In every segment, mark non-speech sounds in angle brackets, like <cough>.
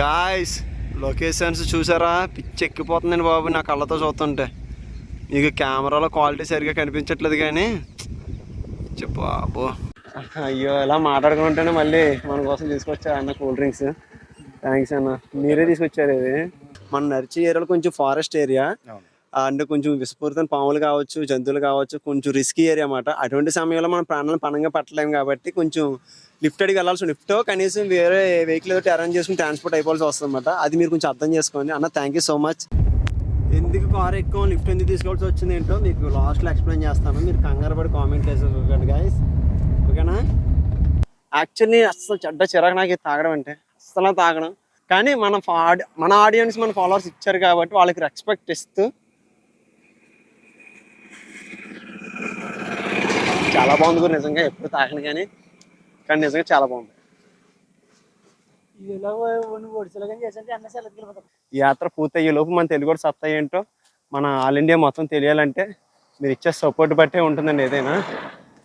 Guys locations చూసారా? పిచ్చి ఎక్కిపోతుందండి బాబు నా కళ్ళతో చూస్తుంటే. మీకు కెమెరాలో క్వాలిటీ సరిగా కనిపించట్లేదు కానీ బాబు. అయ్యో ఇలా మాట్లాడుకుంటేనే మళ్ళీ మన కోసం తీసుకొచ్చారు అన్న కూల్ డ్రింక్స్. థ్యాంక్స్ అన్న. మీరే తీసుకొచ్చారు ఇది. మన నర్చి ఏరియాలో కొంచెం ఫారెస్ట్ ఏరియా అంటే కొంచెం విస్ఫూర్తం పాములు కావచ్చు జంతువులు కావచ్చు కొంచెం రిస్కీ ఏరియా అన్నమాట. అటువంటి సమయంలో మనం ప్రాణాలను పణంగా పట్టలేము కాబట్టి కొంచెం లిఫ్ట్ అడిగి వెళ్ళాల్సి లిఫ్ట్ కనీసం వేరే వెహికల్ ఏదో అరేంజ్ చేసుకుని ట్రాన్స్పోర్ట్ అయిపోవాల్సి వస్తుంది అనమాట అది మీరు కొంచెం అర్థం చేసుకోండి. అన్న థ్యాంక్ యూ సో మచ్ ఎందుకు కార్ ఎక్కువ లిఫ్ట్ ఎందుకు తీసుకోవాల్సి వచ్చింది ఏంటో మీకు లాస్ట్లో ఎక్స్ప్లెయిన్ చేస్తాను. మీరు కంగారు పడి కామెంట్ వేసుకోకండి గాయస్ ఓకేనా యాక్చువల్లీ అస్సలు చెడ్డ చిరాకు నాకు తాగడం అంటే. అస్సలు తాగడం కానీ మన ఫా- మన ఆడియన్స్ మన ఫాలోవర్స్ ఇచ్చారు కాబట్టి వాళ్ళకి రెస్పెక్ట్ ఇస్తూ చాలా బాగుంది గురు నిజంగా ఎప్పుడు తాగను కానీ కానీ నిజంగా చాలా బాగుంది. ఈ యాత్ర పూర్తయ్యే లోపు మన తెలుగు కూడా సత్తా ఏంటో మన ఆల్ ఇండియా మొత్తం తెలియాలంటే మీరు ఇచ్చే సపోర్ట్ బట్టే ఉంటుందండి ఏదైనా.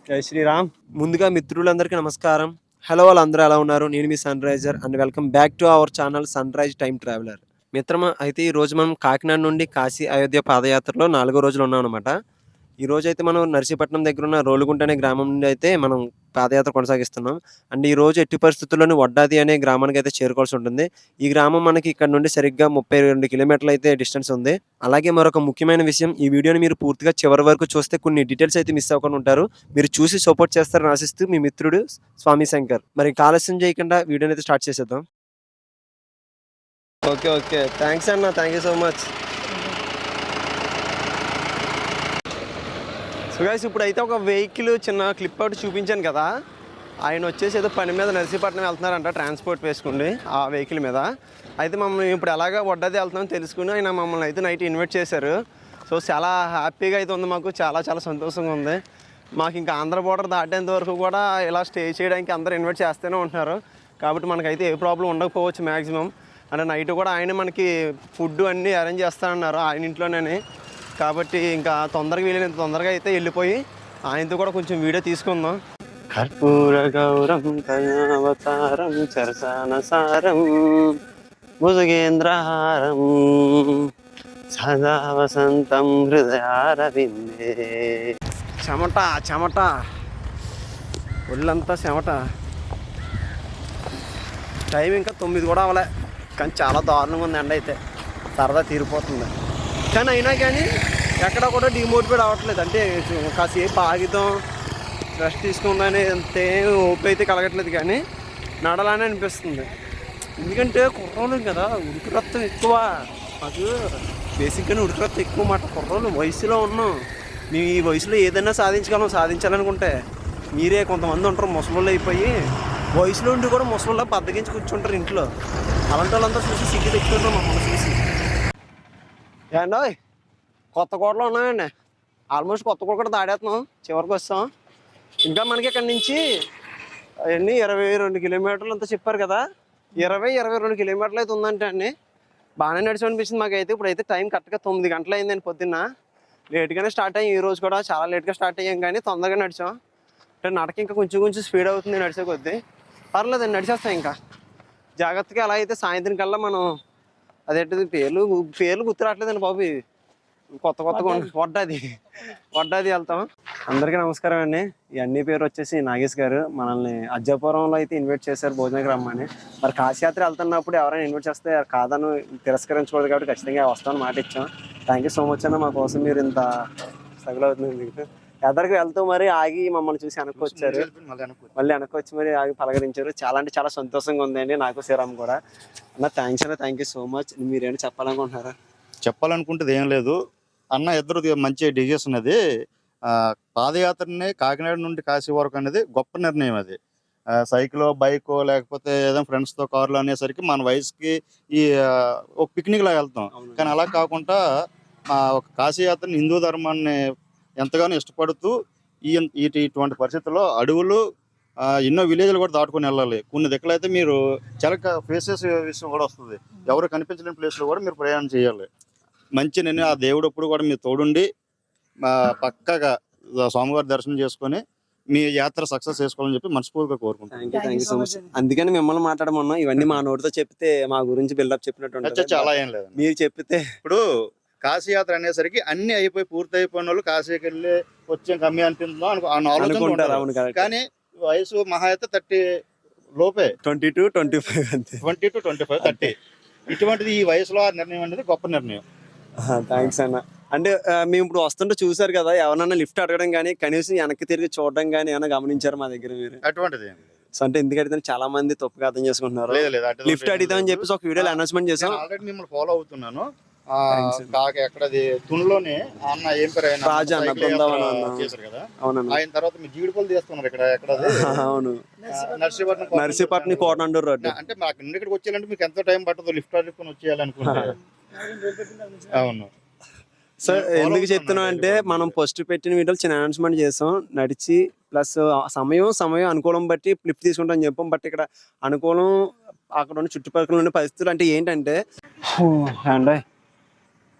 జై శ్రీరామ్. ముందుగా మిత్రులందరికీ నమస్కారం. హలో వాళ్ళందరూ ఎలా ఉన్నారు? నేను మీ sun riser and welcome back to our channel sun rise time traveller మిత్రమా అయితే ఈ రోజు మనం కాకినాడ నుండి కాశీ అయోధ్య పాదయాత్రలో నాలుగో రోజులు ఉన్నాం అనమాట ఈ రోజు అయితే మనం నర్సీపట్నం దగ్గర ఉన్న రోలుగుంట అనే గ్రామం నుండి అయితే మనం పాదయాత్ర కొనసాగిస్తున్నాం. అండ్ ఈ రోజు ఎట్టి పరిస్థితుల్లోనూ వడ్డాది అనే గ్రామానికి అయితే చేరుకోవాల్సి ఉంటుంది. ఈ గ్రామం మనకి ఇక్కడ నుండి సరిగ్గా ముప్పై రెండు కిలోమీటర్లు అయితే డిస్టెన్స్ ఉంది. అలాగే మరొక ముఖ్యమైన విషయం ఈ వీడియోని మీరు పూర్తిగా చివరి వరకు చూస్తే కొన్ని డీటెయిల్స్ అయితే మిస్ అవ్వకుండా ఉంటారు. మీరు చూసి సపోర్ట్ చేస్తారని ఆశిస్తూ మీ మిత్రుడు స్వామి శంకర్. మరి ఆలస్యం చేయకుండా వీడియోని అయితే స్టార్ట్ చేసేద్దాం. Okay okay. థ్యాంక్స్ అన్న. Thank you so much. Guys ఇప్పుడు అయితే ఒక వెహికల్ చిన్న క్లిప్ అవుట్ చూపించాను కదా. ఆయన వచ్చేసి ఏదో పని మీద నర్సీపట్నం వెళ్తున్నారంట ట్రాన్స్పోర్ట్ వేసుకుని ఆ వెహికల్ మీద. అయితే మమ్మల్ని ఇప్పుడు ఎలాగ వడ్డది వెళ్తున్నాం తెలుసుకుని ఆయన మమ్మల్ని అయితే నైట్ ఇన్వైట్ చేశారు. సో చాలా హ్యాపీగా అయితే ఉంది మాకు చాలా చాలా సంతోషంగా ఉంది. మాకు ఇంకా ఆంధ్ర బోర్డర్ దాటేంత వరకు కూడా ఇలా స్టే చేయడానికి అందరూ ఇన్వైట్ చేస్తూనే ఉంటున్నారు. కాబట్టి మనకైతే ఏ ప్రాబ్లం ఉండకపోవచ్చు మ్యాక్సిమం అంటే నైట్ కూడా ఆయన మనకి ఫుడ్ అన్నీ అరేంజ్ చేస్తానన్నారు ఆయన ఇంట్లోనే కాబట్టి ఇంకా తొందరగా వీలైనంత తొందరగా అయితే వెళ్ళిపోయి ఆయనతో కూడా కొంచెం వీడియో తీసుకుందాం. కర్పూర గౌరం కయావతారం చరసాన సారం భుజగేంద్రహారం సదా వసంతం హృదయారవిందే. చెమట చెమట. ఒళ్ళంతా చెమట. టైం ఇంకా తొమ్మిది కూడా అవ్వలే. కానీ చాలా దారుణంగా ఉంది ఎండ అయితే. సరదా తీరిపోతుంది. కానీ అయినా కానీ ఎక్కడ కూడా డిమోటివేట్ అవ్వట్లేదు. అంటే కాసేపు ఆగిద్దాం రెస్ట్ తీసుకుందానే అంతే ఓపిక అయితే కలగట్లేదు కానీ నడలానే అనిపిస్తుంది. ఎందుకంటే కుర్రోలు కదా ఉరికి రక్తం ఎక్కువ. మాకు బేసిక్గానే ఉరికి రక్తం ఎక్కువ మాట. కుర్రోలు వయసులో ఉన్నాం. మేము ఈ వయసులో ఏదైనా సాధించగలం సాధించాలనుకుంటే మీరే కొంతమంది ఉంటారు ముసలోళ్ళు అయిపోయి వయసులో ఉండి కూడా ముసలోళ్ళ బద్దగించి కూర్చుంటారు ఇంట్లో. అలాంటి వాళ్ళంతా చూసి సిగ్గు తెచ్చుకుంటారు మమ్మల్ని చూసి ఏంటో కొత్త కోటలో ఉన్నామండి ఆల్మోస్ట్ కొత్త కోట కూడా దాడేస్తున్నాం చివరికి వస్తాం. ఇంకా మనకి ఇక్కడ నుంచి అవన్నీ ఇరవై రెండు కిలోమీటర్లు అంతా చెప్పారు కదా. ఇరవై ఇరవై రెండు కిలోమీటర్లు అయితే ఉందంటే అండి. బాగానే నడిచి అనిపిస్తుంది మాకైతే. ఇప్పుడు అయితే టైం కరెక్ట్గా తొమ్మిది గంటలు అయిందండి పొద్దున్న. లేట్గానే స్టార్ట్ అయ్యాం ఈ రోజు కూడా చాలా లేట్గా స్టార్ట్ అయ్యాం కానీ తొందరగా నడిచాం. అంటే నడక ఇంకా కొంచెం కొంచెం స్పీడ్ అవుతుంది నడిచే కొద్దీ. పర్లేదండి నడిచేస్తాం ఇంకా. జాగ్రత్తగా అలా అయితే సాయంత్రం కల్లా మనం అదేంటిది? పేర్లు పేర్లు గుర్తు రావట్లేదండి బాబు. కొత్త కొత్తగా వడ్డాది. వడ్డాది. వెళ్తాం. అందరికీ నమస్కారం అండి. ఈ అన్ని పేరు వచ్చేసి నాగేష్ గారు మనల్ని అజ్జాపురంలో అయితే ఇన్వైట్ చేశారు భోజనకి రమ్మని. మరి కాశీయాత్ర వెళ్తున్నప్పుడు ఎవరైనా ఇన్వైట్ చేస్తే కాదని తిరస్కరించకూడదు కాబట్టి ఖచ్చితంగా వస్తామని మాట ఇచ్చాం. థ్యాంక్ యూ సో మచ్ అన్న మా కోసం మీరు ఇంత స్ట్రగుల్ అవుతుంది మీకు ఎదరికి వెళ్తూ మరి ఆగి మమ్మల్ని చూసి వెనక్కి వచ్చారు మళ్ళీ వెనక్కి వచ్చి మరి ఆగి పలకరించారు. చాలా అంటే చాలా సంతోషంగా ఉందండి నాకు శ్రీరామ్ కూడా. అన్న థ్యాంక్స్ అన్న థ్యాంక్ యూ సో మచ్ మీరేమైనా చెప్పాలనుకుంటున్నారా? చెప్పాలనుకుంటే ఏం లేదు. అన్న ఇద్దరు మంచి డిసిషన్ ఉన్నది. ఆ, పాదయాత్రని కాకినాడ నుండి కాశీ వరకు అనేది గొప్ప నిర్ణయం అది. సైకిల్ బైక్ లేకపోతే ఏదైనా ఫ్రెండ్స్తో కార్లు అనేసరికి మన వయసుకి ఈ ఒక పిక్నిక్ లా వెళ్తాం. కానీ అలా కాకుండా ఒక కాశీ యాత్రని హిందూ ధర్మాన్ని ఎంతగానో ఇష్టపడుతూ ఈ ఈ- ఇటువంటి పరిస్థితుల్లో అడవులు ఎన్నో విలేజ్లు కూడా దాటుకొని వెళ్ళాలి. కొన్ని దిక్కులు అయితే మీరు చాలా ఫేసెస్ విషయం కూడా వస్తుంది. ఎవరు కనిపించలేని ప్లేస్లో కూడా మీరు ప్రయాణం చేయాలి. మంచి నేను ఆ దేవుడు ఎప్పుడు కూడా మీరు తోడుండి పక్కగా స్వామివారి దర్శనం చేసుకొని మీ యాత్ర సక్సెస్ చేసుకోవాలని చెప్పి మనస్ఫూర్తిగా కోరుకుంటాను thank you thank you so much అందుకని మిమ్మల్ని మాట్లాడమన్నా. ఇవన్నీ మా నోటితో చెప్తే మా గురించి బిల్డప్ చెప్పినట్టు ఉంటుంది. అచ్చా, చాలా ఏం లేదు మీరు చెప్పితే ఇప్పుడు కాశీ యాత్ర అనేసరికి అన్ని అయిపోయి పూర్తి అయిపోయిన వాళ్ళు కాశీకి వెళ్ళి వచ్చే కమ్మి అనిపిందో అనుకుంటారు కానీ వయసు మహా అయితే థర్టీ లోపే. Twenty to twenty five twenty to twenty five thirty. ఇటువంటిది ఈ వయసులో ఆ నిర్ణయం అనేది గొప్ప నిర్ణయం. థ్యాంక్స్ అన్న. అంటే మేము ఇప్పుడు వస్తుంటే చూసారు కదా ఎవరన్నా లిఫ్ట్ అడగడం కానీ కనీసం వెనక్కి తిరిగి చూడడం కానీ ఏమైనా గమనించారు మా దగ్గర మీరు? అటువంటిది. సో అంటే ఎందుకు అడిగితే చాలా మంది తప్పుగా అర్థం చేసుకుంటున్నారు. లిఫ్ట్ ఏం అడిగితామని లేదు. చెప్పేసి ఒక వీడియోలో అనౌన్స్మెంట్ చేసాం నేను ఆల్రెడీ మిమ్మల్ని ఫాలో అవుతున్నాను. కాక తునిలోనే ఆ అన్న ఏం పేరు ఆయన? రాజా అన్న, బృందావనం అన్న. చేశారు కదా. అవునన్నా. ఆయన తర్వాత మీరు జీడిపల్లి తీస్తున్నారు ఇక్కడ ఎక్కడది? <laughs> అవును. నర్సీపట్నం నర్సీపట్నం కోటనండూరు రోడ్డు. అంటే మాకు నుండి ఇక్కడికి వచ్చేయాలంటే మీకు ఎంతో టైం పట్టదు లిఫ్ట్ అడుక్కొని వచ్చేయాలనుకుంటే. <laughs> అవును. సో నేను follow ఎందుకు చెప్తున్నాం అంటే మనం ఫస్ట్ పెట్టిన వీడియోలు చిన్న అనౌన్స్మెంట్ చేసాం నడిచి ప్లస్ సమయం సమయం అనుకూలం బట్టి ఫ్లిప్ తీసుకుంటాం చెప్పాం. బట్ ఇక్కడ అనుకూలం అక్కడ ఉన్న చుట్టుపక్కల ఉండే పరిస్థితులు అంటే ఏంటంటే అండ్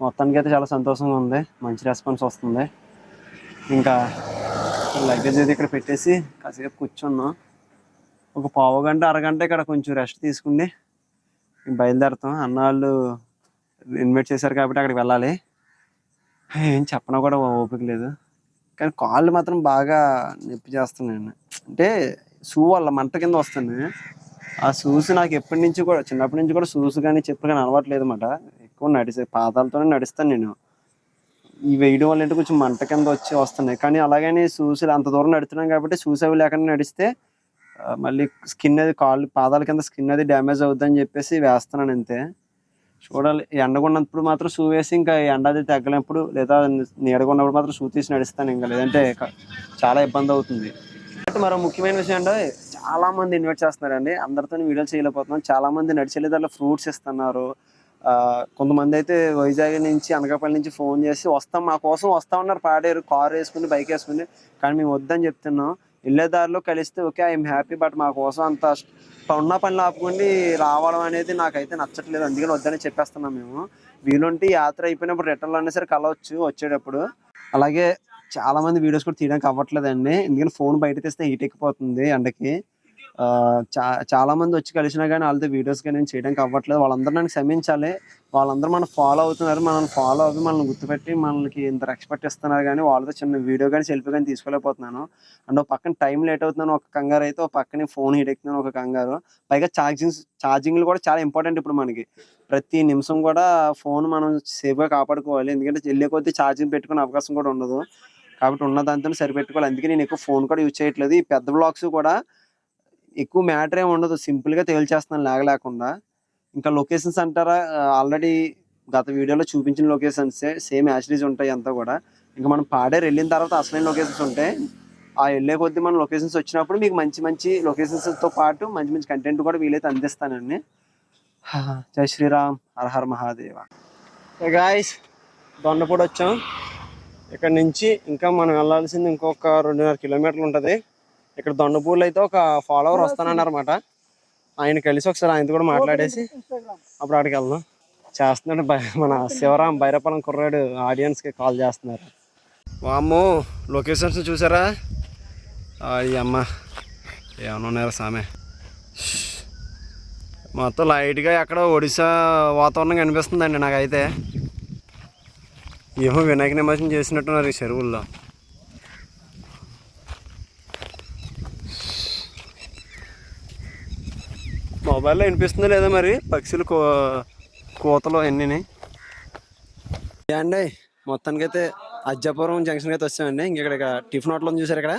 మొత్తానికి అయితే చాలా సంతోషంగా ఉంది. మంచి రెస్పాన్స్ వస్తుంది. ఇంకా లగేజ్ అయితే ఇక్కడ పెట్టేసి కాసేపు కూర్చున్నాం. ఒక పావు గంట అరగంట ఇక్కడ కొంచెం రెస్ట్ తీసుకుని బయలుదేరుతాం. అన్న వాళ్ళు ఇన్వైట్ చేశారు కాబట్టి అక్కడికి వెళ్ళాలి. ఏం చెప్పనా కూడా ఓపిక లేదు. కానీ కాళ్ళు మాత్రం బాగా నొప్పి చేస్తున్నాయండి అంటే షూ వల్ల మంట కింద వస్తుంది. ఆ షూస్ నాకు ఎప్పటి నుంచి కూడా చిన్నప్పటి నుంచి కూడా షూస్ కానీ చెప్పులు కానీ అలవాట్లేదు అనమాట ఎక్కువ నడిచే పాదాలతోనే నడుస్తాను నేను. ఈ వేయడం వల్ల ఏంటో కొంచెం మంట కింద వచ్చి వస్తున్నాయి. కానీ అలాగని షూస్ అంత దూరం నడుతున్నాం కాబట్టి షూస్ అవి లేకుండా నడిస్తే మళ్ళీ స్కిన్ అది కాళ్ళు పాదాల కింద స్కిన్ అది డ్యామేజ్ అవుద్దని చెప్పేసి వేస్తున్నాను అంతే. చూడాలి. ఎండకున్నప్పుడు మాత్రం షూ వేసి ఇంకా ఎండ అది తగ్గనప్పుడు లేదా నీడకున్నప్పుడు మాత్రం షూ తీసి నడుస్తాను ఇంకా. లేదంటే చాలా ఇబ్బంది అవుతుంది. మరో ముఖ్యమైన విషయం అంటే చాలా మంది ఇన్వైట్ చేస్తున్నారండి. అందరితో వీడియోలు చేయలేకపోతున్నాం. చాలా మంది నడిచే దాంట్లో ఫ్రూట్స్ ఇస్తున్నారు. కొంతమంది అయితే వైజాగ్ నుంచి అనకాపల్లి నుంచి ఫోన్ చేసి వస్తాం మా కోసం వస్తామన్నారు పాడేరు కార్ వేసుకుని బైక్ వేసుకుని కానీ మేము వద్దని చెప్తున్నాం. వెళ్ళే దారిలో కలిస్తే ఓకే ఐఎమ్ హ్యాపీ బట్ మా కోసం అంత ఉన్న పనులు ఆపుకుని రావడం అనేది నాకైతే నచ్చట్లేదు. అందుకని వద్దని చెప్పేస్తున్నాం మేము. వీలుంటే యాత్ర అయిపోయినప్పుడు రిటర్న్లు అయినా సరే కలవచ్చు వచ్చేటప్పుడు. అలాగే చాలామంది వీడియోస్ కూడా తీయడానికి అవ్వట్లేదండి. ఎందుకంటే ఫోన్ బయట తీస్తే హీట్ ఎక్కిపోతుంది ఎండకి. చాలా మంది వచ్చి కలిసినా కానీ వాళ్ళతో వీడియోస్ కానీ నేను చేయడానికి అవ్వట్లేదు. వాళ్ళందరూ నన్ను క్షమించాలి. వాళ్ళందరూ మనం ఫాలో అవుతున్నారు. మనల్ని ఫాలో అవి మనల్ని గుర్తుపెట్టి మనకి ఇంత రెస్పెక్ట్ ఇస్తున్నారు కానీ వాళ్ళతో చిన్న వీడియో కానీ సెల్ఫీ కానీ తీసుకోలేకపోతున్నాను. అండ్ ఒక పక్కన టైం లేట్ అవుతున్నాను ఒక కంగారు అయితే ఒక పక్కనే ఫోన్ హీట్ ఎక్కుతున్నాను ఒక కంగారు. పైగా ఛార్జింగ్ ఛార్జింగ్లు కూడా చాలా ఇంపార్టెంట్ ఇప్పుడు మనకి. ప్రతి నిమిషం కూడా ఫోన్ మనం సేఫ్గా కాపాడుకోవాలి. ఎందుకంటే వెళ్ళే కొద్దీ ఛార్జింగ్ పెట్టుకునే అవకాశం కూడా ఉండదు. కాబట్టి ఉన్న దాంతో సరిపెట్టుకోవాలి. అందుకే నేను ఎక్కువ ఫోన్ కూడా యూజ్ చేయట్లేదు. ఈ పెద్ద బ్లాగ్స్ కూడా ఎక్కువ మ్యాటర్ ఏమి ఉండదు. సింపుల్గా తేల్చేస్తున్నాను లేగ లేకుండా ఇంకా లొకేషన్స్ అంటారా? ఆల్రెడీ గత వీడియోలో చూపించిన లొకేషన్స్. సేమ్ యాసిటీస్ ఉంటాయి అంతా కూడా. ఇంకా మనం పాడేరు వెళ్ళిన తర్వాత అసలైన లొకేషన్స్ ఉంటాయి ఆ వెళ్ళే కొద్దీ మన లొకేషన్స్ వచ్చినప్పుడు మీకు మంచి మంచి లొకేషన్స్తో పాటు మంచి మంచి కంటెంట్ కూడా వీలైతే అందిస్తానండి. జై శ్రీరామ్. హర్హర్ మహాదేవ. గాయస్ దొండపూడి వచ్చాం ఇక్కడ నుంచి ఇంకా మనం వెళ్ళాల్సింది ఇంకొక రెండున్నర కిలోమీటర్లు ఉంటుంది. ఇక్కడ దొండపూడిలో అయితే ఒక ఫాలోవర్ వస్తానన్నారన్నమాట. ఆయన కలిసి ఒకసారి ఆయనతో కూడా మాట్లాడేసి అప్పుడు అక్కడికి వెళ్దాం. చేస్తున్నాడు మన శివరాం బైరపాలెం కుర్రాడు ఆడియన్స్కి కాల్ చేస్తున్నారు. వామ్మో లొకేషన్స్ చూసారా? అమ్మ. ఏమన్నా ఉన్నారా సామె? మొత్తం లైట్గా ఎక్కడ ఒడిశా వాతావరణం కనిపిస్తుందండి నాకైతే. ఏమో వినాయక నిమజ్జనం చేసినట్టున్నారు ఈ చెరువుల్లో. మొబైల్లో వినిపిస్తుందో లేదో మరి పక్షులు కో కోతలు అన్నీ అండి మొత్తానికి అయితే అజ్జాపురం జంక్షన్ అయితే వచ్చామండి. ఇంక ఇక్కడ టిఫిన్ హోటల్ ఉంది చూసారు ఇక్కడ.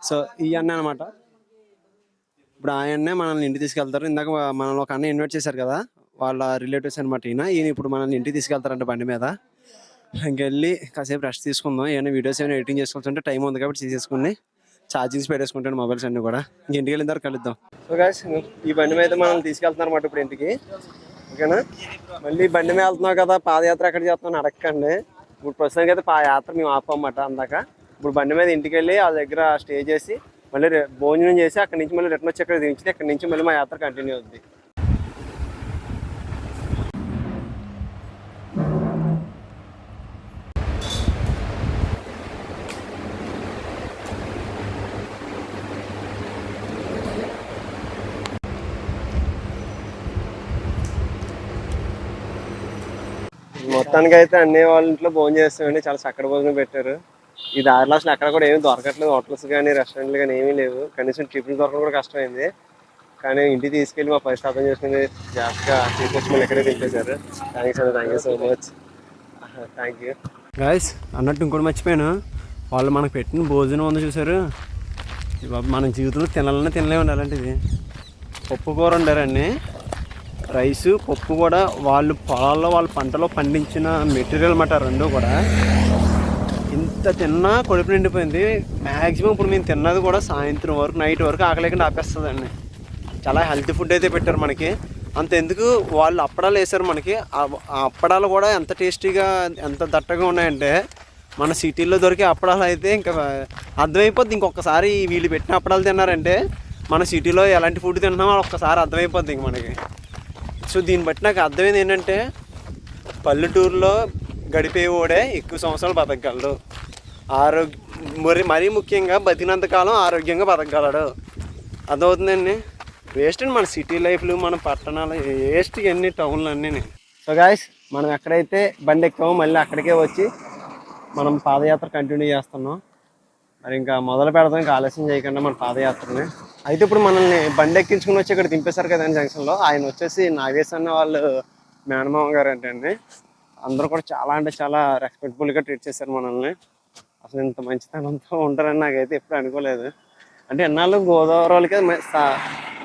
సో ఈ అన్న అనమాట ఇప్పుడు ఆయన్నే మనల్ని ఇంటికి తీసుకెళ్తారు. ఇందాక మనల్ని ఒక అన్న ఇన్వైట్ చేశారు కదా వాళ్ళ రిలేటివ్స్ అనమాట ఈయన. ఈయన ఇప్పుడు మనల్ని ఇంటికి తీసుకెళ్తారంట బండి మీద. ఇంకెళ్ళి కాసేపు రెస్ట్ తీసుకుందాం. ఏమైనా వీడియోస్ ఏమైనా ఎడిటింగ్ చేసుకోవచ్చు అంటే టైం ఉంది కాబట్టి చేసేసుకుని ఛార్జింగ్స్ పెట్టేసుకుంటాను మొబైల్స్ అన్ని కూడా. ఇంక ఇంటికి వెళ్ళిన తర్వాత కలుద్దాం. సో గాయస్ ఈ బండి మీద మనం తీసుకెళ్తున్నారు ఇప్పుడు ఇంటికి. ఓకేనా? మళ్ళీ బండి మీద వెళ్తున్నావు కదా పాదయాత్ర ఎక్కడ చేస్తున్నాను అడగండి ఇప్పుడు ప్రస్తుతానికి అయితే పా యాత్ర మేము ఆపమాట అందాక. ఇప్పుడు బండి మీద ఇంటికి వెళ్ళి ఆ దగ్గర స్టే చేసి మళ్ళీ భోజనం చేసి అక్కడి నుంచి మళ్ళీ రిటర్న్ వచ్చి అక్కడ దించి అక్కడి నుంచి మళ్ళీ మా యాత్ర కంటిన్యూ అవుద్ది. మొత్తానికి అయితే అన్ని వాళ్ళ ఇంట్లో భోజనం చేస్తామండి. చాలా చక్కటి భోజనం పెట్టారు. ఈ దారిలో అసలు అక్కడ కూడా ఏమీ దొరకట్లేదు. హోటల్స్ కానీ రెస్టారెంట్లు కానీ ఏమీ లేవు. కనీసం టిఫిన్ దొరకడం కూడా కష్టమైంది. కానీ ఇంటికి తీసుకెళ్ళి మా పరిస్థితి అర్థం చేసుకుని జాగ్రత్తగా తీసుకొచ్చి మళ్ళీ ఇక్కడే తింపేశారు. థ్యాంక్స్ అండి thank you so much thank you guys అన్నట్టు ఇంకోటి మర్చిపోయాను. వాళ్ళు మనకు పెట్టిన భోజనం ఉంది చూసారు. మన బాబు జీవితంలో తినాలన్నా తినలేము అలాంటిది పప్పు కూర ఉండారండి రైస్ పప్పు కూడా వాళ్ళు పొలాల్లో వాళ్ళ పంటలో పండించిన మెటీరియల్ అన్నమాట రెండు కూడా. ఇంత తిన్నా కడుపు నిండిపోయింది. మ్యాక్సిమం ఇప్పుడు మేము తిన్నది కూడా సాయంత్రం వరకు నైట్ వరకు ఆకలేకుండా ఆపేస్తుందండి. చాలా హెల్తీ ఫుడ్ అయితే పెట్టారు మనకి. అంత ఎందుకు? వాళ్ళు అప్పడాలు వేసారు మనకి. ఆ అప్పడాలు కూడా ఎంత టేస్టీగా ఎంత దట్టగా ఉన్నాయంటే మన సిటీల్లో దొరికే అప్పడాలు అయితే ఇంకా అర్థమైపోద్ది. ఇంకొకసారి వీళ్ళు పెట్టిన అప్పడాలు తిన్నారంటే మన సిటీలో ఎలాంటి ఫుడ్ తింటున్నామో ఒక్కసారి అర్థమైపోద్ది ఇంక మనకి. సో దీన్ని బట్టి నాకు అర్థమైంది ఏంటంటే పల్లెటూరులో గడిపేవాడే ఎక్కువ సంవత్సరాలు బతకగలడు. ఆరోగ్య మరి మరీ ముఖ్యంగా బతికినంత కాలం ఆరోగ్యంగా బతకగలడు. అర్థమవుతుందండి వేస్ట్ అండి మన సిటీ లైఫ్లు మన పట్టణాలు వేస్ట్ ఇవన్నీ టౌన్లు అన్నీ సో గాయస్ మనం ఎక్కడైతే బండి ఎక్కామో మళ్ళీ అక్కడికే వచ్చి మనం పాదయాత్ర కంటిన్యూ చేస్తున్నాం. మరి ఇంకా మొదలు పెడదాం ఇంకా ఆలస్యం చేయకుండా మన పాదయాత్రని. అయితే ఇప్పుడు మనల్ని బండి ఎక్కించుకుని వచ్చి ఇక్కడ దింపేశారు కదండి జంక్షన్లో ఆయన వచ్చేసి నాగేశ్ అన్న వాళ్ళు మేనమామ గారు ఏంటండి అందరూ కూడా చాలా అంటే చాలా రెస్పెక్ట్ఫుల్గా ట్రీట్ చేశారు మనల్ని. అసలు ఇంత మంచితనంతో ఉంటారని నాకైతే ఎప్పుడు అనుకోలేదు. అంటే ఎన్నాళ్ళు గోదావరి వాళ్ళకి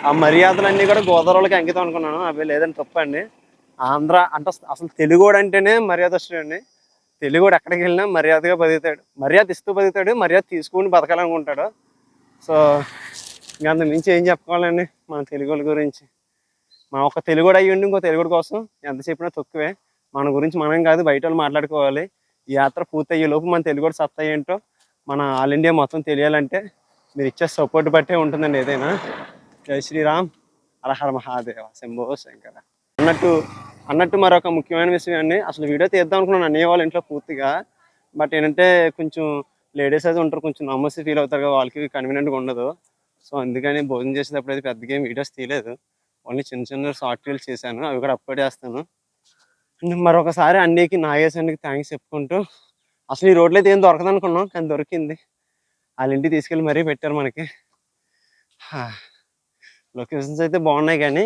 ఆ మర్యాదలన్నీ కూడా గోదావరి వాళ్ళకి అంకితం అనుకున్నాను. అవి లేదని తప్పండి ఆంధ్ర అంటే అసలు తెలుగుడు అంటేనే మర్యాదస్తుడండి తెలుగుడు ఎక్కడికి వెళ్ళినా మర్యాదగా బతుకుతాడు. మర్యాద ఇస్తూ బతుకుతాడు మర్యాద తీసుకుని బతకాలనుకుంటాడు. సో అంత మించి ఏం చెప్పుకోవాలండి మన తెలుగు వాళ్ళ గురించి. మా ఒక తెలుగుడు అయ్యి ఇంకో తెలుగుడు కోసం ఎంత చెప్పినా తక్కువే. మన గురించి మనం కాదు బయట వాళ్ళు మాట్లాడుకోవాలి. ఈ యాత్ర పూర్తయ్యే లోపు మన తెలుగుడు సత్తా ఏంటో మన ఆల్ ఇండియా మొత్తం తెలియాలంటే మీరు ఇచ్చే సపోర్ట్ బట్టే ఉంటుందండి ఏదైనా. జై శ్రీరామ్. హరహర మహాదేవ. శంభో శంకర. అన్నట్టు అన్నట్టు మరొక ముఖ్యమైన విషయం అండి. అసలు వీడియో తీద్దాం అనుకున్నాను. అన్నయ్య వాళ్ళ ఇంట్లో పూర్తిగా. బట్ ఏంటంటే కొంచెం లేడీస్ అయితే ఉంటారు. కొంచెం నమ్మసి ఫీల్ అవుతారు కదా వాళ్ళకి కన్వీనియంట్గా ఉండదు. సో అందుకని భోజనం చేసేటప్పుడు అయితే పెద్దగా ఏం వీడియోస్ తీయలేదు. ఓన్లీ చిన్న చిన్న షార్ట్ రీల్స్ చేశాను. అవి కూడా అప్లోడ్ చేస్తాను. అండ్ మరొకసారి అన్నయ్యకి నాగేశ్వరికి థ్యాంక్స్ చెప్పుకుంటూ అసలు ఈ రోడ్లో అయితే ఏం దొరకదు అనుకున్నాం కానీ దొరికింది. వాళ్ళ ఇంటికి తీసుకెళ్ళి మరీ పెట్టారు మనకి. లొకేషన్స్ అయితే బాగున్నాయి కానీ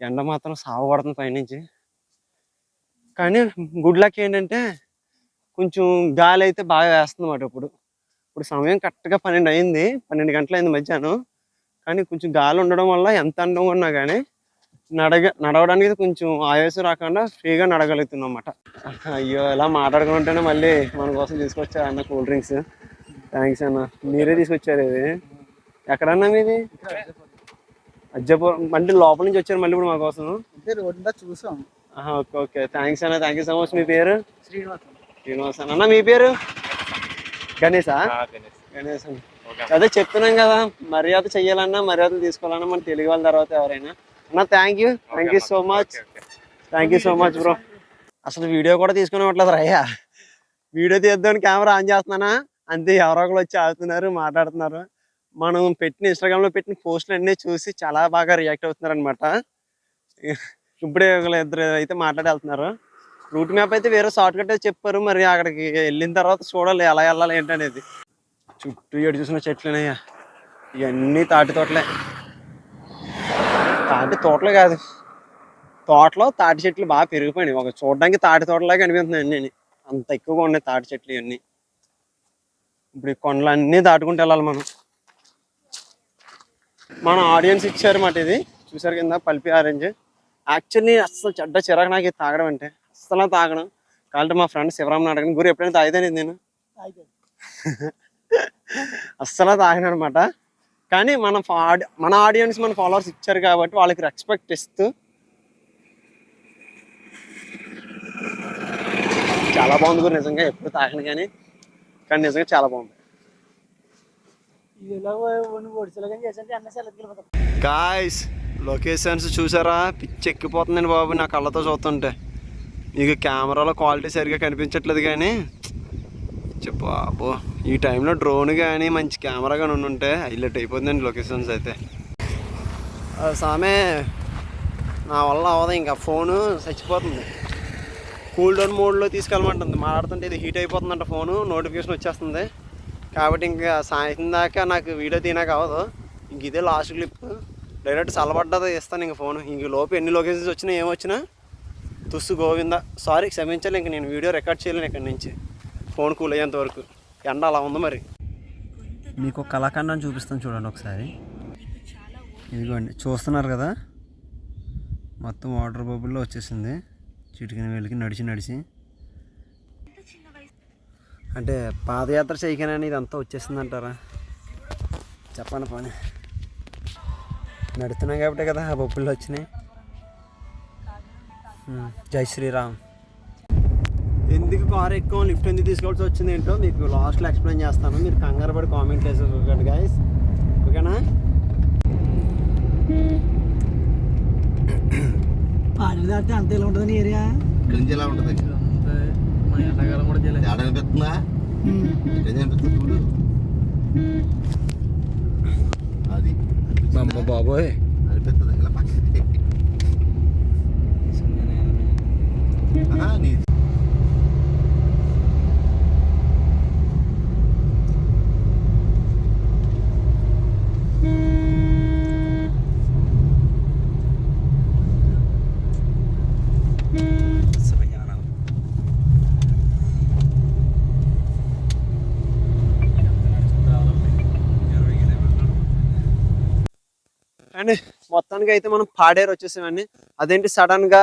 ఎండ మాత్రం సాగు పడుతుంది పైనుంచి. కానీ గుడ్ లక్ ఏంటంటే కొంచెం గాలి అయితే బాగా వేస్తుంది అన్నమాట ఇప్పుడు. ఇప్పుడు సమయం కరెక్ట్గా పన్నెండు అయింది. పన్నెండు గంటలు అయింది మధ్యాహ్నం. కానీ కొంచెం గాలి ఉండడం వల్ల ఎంత అందంగా ఉన్నా కానీ నడగ నడవడానికి కొంచెం ఆయాసం రాకుండా ఫ్రీగా నడగలుగుతున్నాం అన్నమాట అయ్యో ఇలా మాట్లాడుకుంటేనే మళ్ళీ మన కోసం తీసుకొచ్చారు అన్న కూల్ డ్రింక్స్. థ్యాంక్స్ అన్న. మీరే తీసుకొచ్చారు ఇది. ఎక్కడన్నా మీది? అజ్జపురం అంటే లోపల నుంచి వచ్చారు మళ్ళీ ఇప్పుడు మా కోసం. చూసాం. Okay okay. థ్యాంక్స్ అన్న. Thank you so much. మీ పేరు? శ్రీనివాస్ శ్రీనివాస్ అన్న అన్న మీ పేరు? గణేశా? గణేష్. అన్న. అదే చెప్తున్నాం కదా మర్యాద చెయ్యాలన్నా మర్యాదలు తీసుకోవాలన్నా మన తెలుగు వాళ్ళ తర్వాత ఎవరైనా. అన్న thank you thank you so much thank you so much bro అసలు వీడియో కూడా తీసుకుని ఇవ్వట్లేదు రయ్యా వీడియో తీద్దామని కెమెరా ఆన్ చేస్తున్నానా? అంతే ఎవరో ఒకరు వచ్చి ఆడుతున్నారు మాట్లాడుతున్నారు. మనం పెట్టిన ఇన్స్టాగ్రామ్లో పెట్టిన పోస్టులు అన్నీ చూసి చాలా బాగా రియాక్ట్ అవుతున్నారు అనమాట ఇప్పుడే ఒకళ్ళు ఇద్దరు అయితే మాట్లాడి వెళ్తున్నారు రూట్ మ్యాప్ అయితే వేరే షార్ట్ కట్ చెప్పారు మరి అక్కడికి వెళ్ళిన తర్వాత చూడాలి ఎలా వెళ్ళాలి ఏంటనేది. చుట్టూ ఎడు చూసిన చెట్లునయ్యా ఇవన్నీ తాటి తోటలే. తాటి తోటలే కాదు. తోటలో తాటి చెట్లు బాగా పెరిగిపోయినాయి. ఒక చూడడానికి తాటి తోటలాగా అనిపిస్తున్నాయి అన్నీ. అంత ఎక్కువగా ఉన్నాయి తాటి చెట్లు ఇవన్నీ. ఇప్పుడు ఈ కొండలన్నీ దాటుకుంటూ వెళ్ళాలి మనం. మన ఆడియన్స్ ఇచ్చారు మాట ఇది. చూసారు కింద పల్పి ఆరెంజ్. యాక్చువల్లీ అస్సలు చెడ్డ చిరాకు నాకు ఇది తాగడం అంటే. అస్సలు తాగడం కాబట్టి మా ఫ్రెండ్ శివరామ్ అడగను గురి ఎప్పుడైనా తాగితే నేను అస్సలు తాగిన అనమాట కానీ మన మన ఆడియన్స్ మన ఫాలోవర్స్ ఇచ్చారు కాబట్టి వాళ్ళకి రెస్పెక్ట్ ఇస్తూ చాలా బాగుంది గురు నిజంగా ఎప్పుడు తాగను కానీ కానీ నిజంగా చాలా బాగుంది. గాయస్ లొకేషన్స్ చూసారా? పిచ్చి ఎక్కిపోతుందండి బాబు నా కళ్ళతో చూస్తుంటే. మీకు కెమెరాలో క్వాలిటీ సరిగా కనిపించట్లేదు కానీ చెప్పు బాబు. ఈ టైంలో డ్రోన్ కానీ మంచి కెమెరా కానీ ఉంటే హైలైట్ అయిపోతుందండి లొకేషన్స్ అయితే. సామే నా వల్ల అవ్వదు ఇంకా ఫోను చచ్చిపోతుంది. కూల్ డౌన్ మోడ్లో తీసుకెళ్ళమంటుంది. మాట్లాడుతుంటే ఇది హీట్ అయిపోతుందంట ఫోను నోటిఫికేషన్ వచ్చేస్తుంది. కాబట్టి ఇంకా సాయంత్రం దాకా నాకు వీడియో తీనాక అవ్వదు. ఇంక ఇదే లాస్ట్ క్లిప్. డైరెక్ట్ చల్లబడ్డది ఇస్తాను ఇంక ఫోన్. ఇంక లోపు ఎన్ని లొకేషన్స్ వచ్చినా ఏమొచ్చినా తుస్సు గోవింద. సారీ క్షమించాలి ఇంక నేను వీడియో రికార్డ్ చేయలేను ఇక్కడి నుంచి. ఫోన్ కూల్ అయ్యేంత వరకు. ఎండ అలా ఉంది మరి. మీకు కళాఖండం కళాఖండాన్ని చూపిస్తాను చూడండి ఒకసారి. ఇదిగోండి చూస్తున్నారు కదా? మొత్తం వాటర్ బబుల్లో వచ్చేసింది. చిటికిన వెళ్ళకి నడిచి నడిచి. అంటే పాదయాత్ర చేయకనని ఇదంతా వచ్చేసింది అంటారా చెప్పండి పోనీ. నడుతున్నాం కాబట్టి కదా ఆ బొబ్బుల్లో వచ్చినాయి. జై శ్రీరామ్. ఎందుకు కార్ ఎక్కువ లిఫ్ట్ ఎందుకు తీసుకోవాల్సి వచ్చింది ఏంటో మీకు లాస్ట్లో ఎక్స్ప్లెయిన్ చేస్తాను. మీరు కంగారు పడి కామెంట్ వేసుకోకండి గాయస్ ఓకేనా? పాడి దాటితే అంత ఇలా ఉంటుంది ఏరియా? ఇక్కడి నుంచి ఎలా ఉంటుంది? మా ఎండాకాలం కూడా చేయలేదు తేడా అనిపిస్తుందా చూడు. అది బాబోయ్ అనిపిస్తుంది ఇలా పక్కకి మొత్తానికి అయితే మనం పాడేరు వచ్చేసామండి. అదేంటి సడన్గా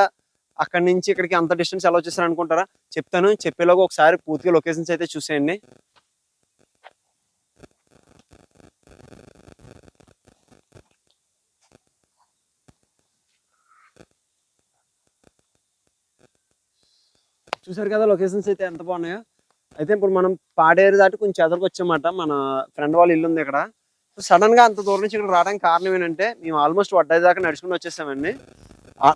అక్కడి నుంచి ఇక్కడికి అంత డిస్టెన్స్ ఎలా వచ్చేసారు అనుకుంటారా చెప్తాను. చెప్పేలోగా ఒకసారి పూర్తిగా లొకేషన్స్ అయితే చూసేయండి. చూసారు కదా లొకేషన్స్ అయితే ఎంత బాగున్నాయో? అయితే ఇప్పుడు మనం పాడేరు దాటి కొంచెం ఎదరికి వచ్చామాట. మన ఫ్రెండ్ వాళ్ళ ఇల్లు ఉంది ఇక్కడ. సడన్గా అంత దూరం నుంచి ఇక్కడ రావడానికి కారణం ఏంటంటే మేము ఆల్మోస్ట్ వడ్డాయి దాకా నడుచుకుని వచ్చేసామండి.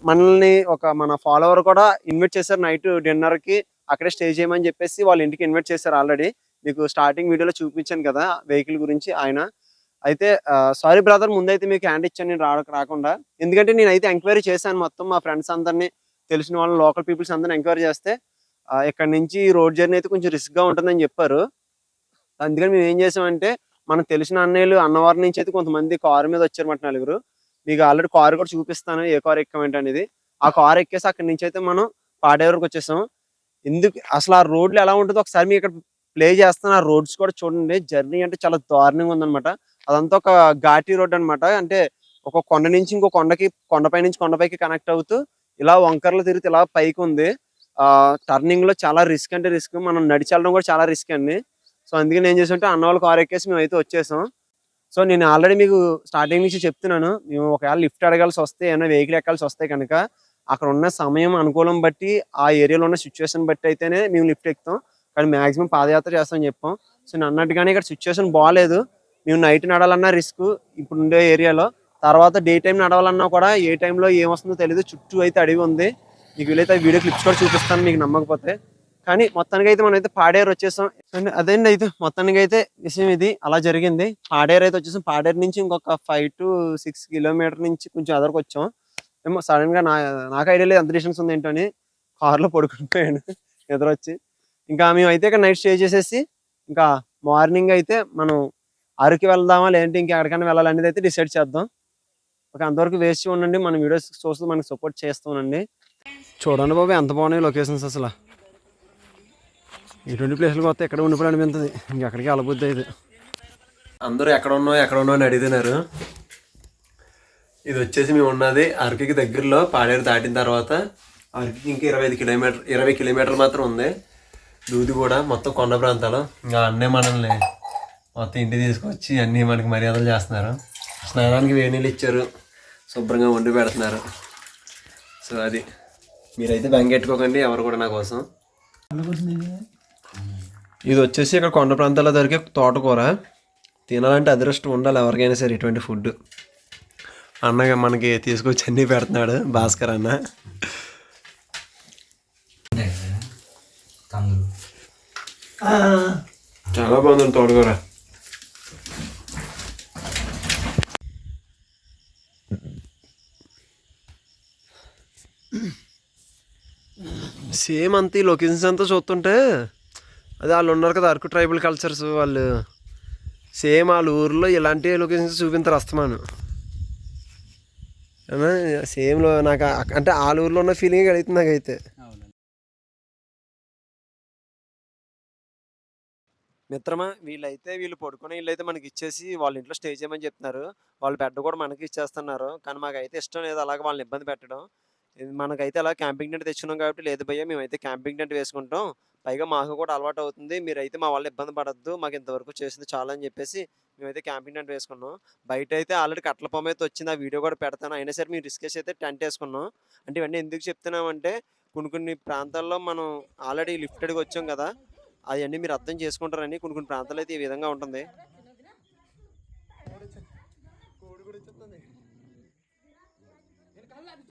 మనల్ని ఒక మన ఫాలోవర్ కూడా ఇన్వైట్ చేశారు నైట్ డిన్నర్కి. అక్కడే స్టే చేయమని చెప్పేసి వాళ్ళ ఇంటికి ఇన్వైట్ చేశారు ఆల్రెడీ మీకు స్టార్టింగ్ వీడియోలో చూపించాను కదా వెహికల్ గురించి ఆయన. అయితే సారీ బ్రదర్ ముందైతే మీకు హ్యాండ్ ఇచ్చాను నేను రాక రాకుండా. ఎందుకంటే నేను అయితే ఎంక్వైరీ చేశాను మొత్తం మా ఫ్రెండ్స్ అందరినీ తెలిసిన వాళ్ళని లోకల్ పీపుల్స్ అందరిని ఎంక్వైరీ చేస్తే ఇక్కడ నుంచి రోడ్ జర్నీ అయితే కొంచెం రిస్క్గా ఉంటుందని చెప్పారు. అందుకని మేము ఏం చేసామంటే మనకు తెలిసిన అన్నయ్యలు అన్నవారి నుంచి అయితే కొంతమంది కారు మీద వచ్చారు మాట నలుగురు. మీకు ఆల్రెడీ కార్ కూడా చూపిస్తాను. ఏ కార్ ఎక్కమేంటి అనేది ఆ కార్ ఎక్కేసి అక్కడి నుంచి అయితే మనం పాడేవరకు వచ్చేసాం. ఎందుకు అసలు ఆ రోడ్లు ఎలా ఉంటుందో ఒకసారి మీకు ఇక్కడ ప్లే చేస్తాను. ఆ రోడ్స్ కూడా చూడండి. జర్నీ అంటే చాలా దారుణంగా ఉందన్నమాట. అదంతా ఒక ఘాటి రోడ్ అన్నమాట. అంటే ఒక కొండ నుంచి ఇంకో కొండకి కొండపై నుంచి కొండపైకి కనెక్ట్ అవుతూ ఇలా వంకర్లు తిరుగుతూ ఇలా పైకి ఉంది. ఆ టర్నింగ్లో చాలా రిస్క్ అంటే రిస్క్ మనం నడిచి కూడా చాలా రిస్క్ అండి. సో అందుకని ఏం చేసామంటే అన్న వాళ్ళు కార్ ఎక్కేసి మేము అయితే వచ్చేసాం. సో నేను ఆల్రెడీ మీకు స్టార్టింగ్ నుంచి చెప్తున్నాను మేము ఒకవేళ లిఫ్ట్ అడగాల్సి వస్తే ఏమైనా వెహికల్ ఎక్కాల్సి వస్తే కనుక అక్కడ ఉన్న సమయం అనుకూలం బట్టి ఆ ఏరియాలో ఉన్న సిచ్యువేషన్ బట్టి అయితేనే మేము లిఫ్ట్ ఎక్కుతాం. కానీ మాక్సిమం పాదయాత్ర చేస్తామని చెప్పాం. సో నేను అన్నట్టుగానే ఇక్కడ సిచ్యువేషన్ బాగాలేదు మేము నైట్ నడాలన్నా రిస్క్ ఇప్పుడు ఉండే ఏరియాలో. తర్వాత డే టైం నడవాలన్నా కూడా ఏ టైంలో ఏమొస్తుందో తెలియదు చుట్టూ అయితే అడవి ఉంది. మీకు వీలైతే వీడియో క్లిప్స్ కూడా చూపిస్తాను మీకు నమ్మకపోతే. కానీ మొత్తానికి అయితే మనం అయితే పాడేరు వచ్చేసాం. అండ్ అదేంటి అయితే మొత్తానికి అయితే విషయం ఇది అలా జరిగింది. పాడేరు అయితే వచ్చేసాం. పాడేరు నుంచి ఇంకొక ఫైవ్ టు సిక్స్ కిలోమీటర్ నుంచి కొంచెం ఎదరికి వచ్చాం ఏమో సడన్గా నా నాకు ఐడియా లేదు ఎంత డిస్టెన్స్ ఉంది ఏంటో అని కార్లో పడుకుని పోయాను <laughs> ఎదురొచ్చి. ఇంకా మేము అయితే ఇక్కడ నైట్ స్టే చేసేసి ఇంకా మార్నింగ్ అయితే మనం అరకు వెళ్దామా లేదంటే ఇంకా ఎక్కడికైనా వెళ్ళాలనేది అయితే డిసైడ్ చేద్దాం. ఒక అంతవరకు వేస్ట్ ఉండండి. మన వీడియోస్ చూస్తూ మనకి సపోర్ట్ చేస్తూ ఉండండి చూడండి బాబు ఎంత బాగున్నాయి లొకేషన్స్ అసలు. ఇటువంటి ప్లేసులు వస్తే ఎక్కడ ఉండిపోయి అనిపిస్తుంది. ఇంకెక్కడికి అలబుద్ది అయితే. అందరూ ఎక్కడ ఉన్నావు ఎక్కడ ఉన్నావు అని అడిగినారు. ఇది వచ్చేసి మేము ఉన్నది అరకుకి దగ్గరలో పాడేరు దాటిన తర్వాత అరకుకి ఇంకా ఇరవై ఐదు కిలోమీటర్ ఇరవై కిలోమీటర్లు మాత్రం ఉంది. దూది కూడా మొత్తం కొండ ప్రాంతాలు. ఇంకా అన్నీ మనల్ని మొత్తం ఇంటికి తీసుకొచ్చి అన్నీ మనకి మర్యాదలు చేస్తున్నారు. స్నానానికి వేడి నీళ్ళు ఇచ్చారు. శుభ్రంగా వండి పెడుతున్నారు. సో అది. మీరైతే బెంగెట్టుకోకండి ఎవరు కూడా నా కోసం. ఇది వచ్చేసి ఇక్కడ కొండ ప్రాంతాల్లో దొరికే తోటకూర. తినాలంటే అదృష్టం ఉండాలి ఎవరికైనా సరే ఇటువంటి ఫుడ్. అన్నగా మనకి తీసుకొచ్చి అన్నీ పెడుతున్నాడు భాస్కర్ అన్న. చాలా బాగుంది తోటకూర. సేమ్ అంత ఈ లొకేషన్స్ అంతా చూస్తుంటే. అదే వాళ్ళు ఉన్నారు కదా అరకు ట్రైబల్ కల్చర్స్ వాళ్ళు. సేమ్ వాళ్ళ ఊర్లో ఇలాంటి లొకేషన్స్ చూపించారు అస్తమాను. సేమ్లో నాకు ఆ- అంటే వాళ్ళ ఊర్లో ఉన్న ఫీలింగ్ కలుగుతుంది నాకైతే. మిత్రమా వీళ్ళైతే వీళ్ళు పడుకునే వీళ్ళైతే మనకి ఇచ్చేసి వాళ్ళ ఇంట్లో స్టే చేయమని చెప్తున్నారు. వాళ్ళ బెడ్ కూడా మనకి ఇచ్చేస్తున్నారు. కానీ మాకైతే ఇష్టం లేదు అలాగే వాళ్ళని ఇబ్బంది పెట్టడం. ఇది మనకైతే అలా క్యాంపింగ్ టెంట్ తెచ్చుకున్నాం కాబట్టి లేదు భయ్య మేమైతే క్యాంపింగ్ టెంట్ వేసుకుంటాం. పైగా మాకు కూడా అలవాటు అవుతుంది మీరైతే మా వాళ్ళు ఇబ్బంది పడద్దు. మాకు ఇంతవరకు చేసింది చాలా అని చెప్పేసి మేమైతే క్యాంపింగ్ టెంట్ వేసుకున్నాం. బయట అయితే ఆల్రెడీ కట్ల పొమ్మ అయితే వచ్చింది. ఆ వీడియో కూడా పెడతాను. అయినా సరే మేము రిస్క్ చేసి అయితే టెంట్ వేసుకున్నాం. అంటే ఇవన్నీ ఎందుకు చెప్తున్నామంటే కొన్ని కొన్ని ప్రాంతాల్లో మనం ఆల్రెడీ లిఫ్టెడ్గా వచ్చాం కదా. అవన్నీ మీరు అర్థం చేసుకుంటారని కొన్ని కొన్ని ప్రాంతాలు అయితే ఈ విధంగా ఉంటుంది.